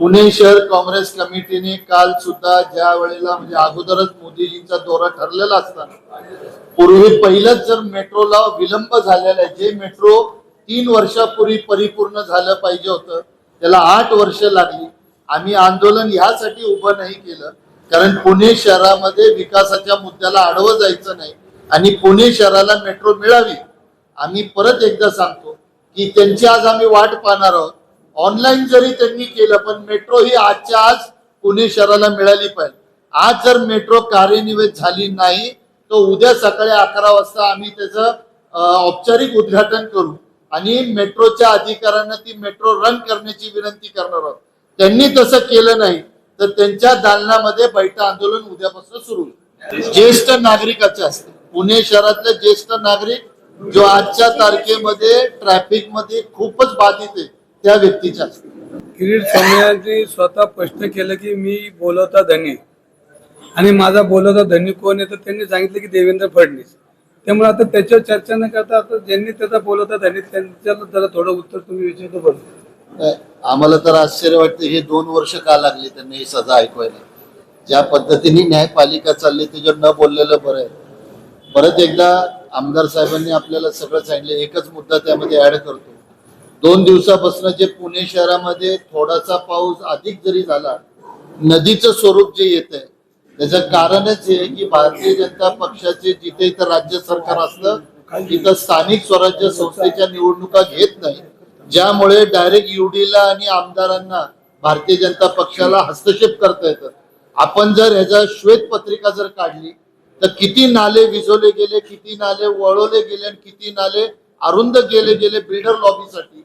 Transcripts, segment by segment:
पुणे शहर काँग्रेस कमिटीने काल सुद्धा ज्या वेळेला म्हणजे अगोदरच मोदीजींचा दौरा ठरलेला असताना पूर्वी पहिलंच जर मेट्रोला विलंब झालेला आहे जे मेट्रो तीन वर्षापूर्वी परिपूर्ण झालं पाहिजे होतं त्याला आठ वर्ष लागली. आम्ही आंदोलन ह्यासाठी उभं नाही केलं कारण पुणे शहरामध्ये विकासाच्या मुद्द्याला आडवं जायचं नाही आणि पुणे शहराला मेट्रो मिळावी. आम्ही परत एकदा सांगतो की त्यांची आज आम्ही वाट पाहणार आहोत. ऑनलाईन जरी त्यांनी केलं पण मेट्रो ही आजच्या आज पुणे शहराला मिळाली पाहिजे. आज जर मेट्रो कार्यान्वित झाली नाही तर उद्या सकाळी अकरा वाजता आम्ही त्याचं औपचारिक उद्घाटन करू आणि मेट्रोच्या अधिकाऱ्यांना ती मेट्रो रन करण्याची विनंती करणार आहोत. त्यांनी तसं केलं नाही तर त्यांच्या दालनामध्ये बैठक आंदोलन उद्यापासून सुरू ज्येष्ठ नागरिकाचे असते पुणे शहरातले ज्येष्ठ नागरिक जो आजच्या तारखेमध्ये ट्रॅफिकमध्ये खूपच बाधित आहे त्या व्यक्तीचे. असते किरीट सोमय्यांनी स्वतः स्पष्ट केलं की मी बोलवता धनी. आणि माझा बोलवता धनी कोण आहे तर त्यांनी सांगितलं की देवेंद्र फडणवीस. त्यामुळे आता त्याच्यावर चर्चा न करता आता ज्यांनी त्याचा बोलवता धनी त्यांच्याला जरा थोडं उत्तर तुम्ही विचारतो बरं. आम्हाला तर आश्चर्य वाटतं हे दोन वर्ष का लागली त्यांना ही सजा ऐकवायला? ज्या पद्धतीने न्यायपालिका चालली त्याच्यावर न बोललेलं बरं आहे. परत एकदा आमदार साहेबांनी आपल्याला सगळं सांगितलं एकच मुद्दा त्यामध्ये ऍड करतो. दोन दिवसापासून जे पुणे शहरामध्ये थोडासा पाऊस अधिक जरी झाला नदीचं स्वरूप जे येत आहे त्याचं कारणच हे की भारतीय जनता पक्षाचे जिथे इथं राज्य सरकार असतं तिथं स्थानिक स्वराज्य संस्थेच्या निवडणुका घेत नाही. ज्यामुळे डायरेक्ट युडीला आणि आमदारांना भारतीय जनता पक्षाला हस्तक्षेप करता येतं. आपण जर ह्याचा श्वेत पत्रिका जर काढली तर किती नाले विझवले गेले किती नाले वळवले गेले आणि किती नाले अरुंद केले गेले ब्रिडर लॉबीसाठी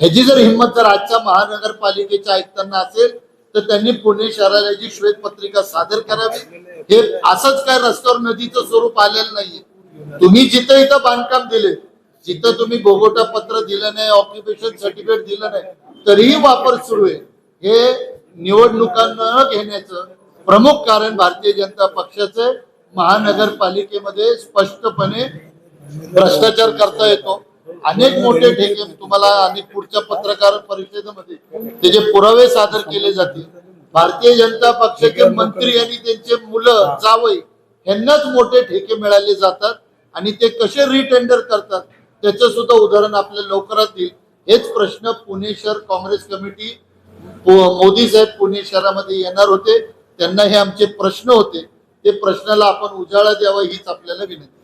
ह्याची जर हिंमत जर आजच्या महानगरपालिकेच्या आयुक्तांना असेल तर त्यांनी पुणे शहराला जी श्वेत पत्रिका सादर करावी. हे असंच काय रस्त्यावर नदीचं स्वरूप आलेलं नाहीये. तुम्ही जिथं इथं बांधकाम दिले जिथं तुम्ही भोगोटा पत्र दिलं नाही ऑक्युपेशन सर्टिफिकेट दिलं नाही तरीही वापर सुरू आहे. हे निवडणुका न घेण्याचं प्रमुख कारण भारतीय जनता पक्षाचे महानगरपालिकेमध्ये स्पष्टपणे भ्रष्टाचार करता येतो. अनेक मोठे ठेके तुम्हाला आणि पुढच्या पत्रकार परिषदेमध्ये त्याचे पुरावे सादर केले जातील भारतीय जनता पक्षाचे मंत्री आणि त्यांचे मुलं जावई यांनाच मोठे ठेके मिळाले जातात आणि ते कसे रिटेंडर करतात त्याचं सुद्धा उदाहरण आपल्याला लवकरात येईल हेच प्रश्न पुणे शहर काँग्रेस कमिटी मोदी साहेब पुणे शहरामध्ये येणार होते. त्यांना हे आमचे प्रश्न होते. ते प्रश्नाला आपण उजाळा द्यावा हीच आपल्याला विनंती.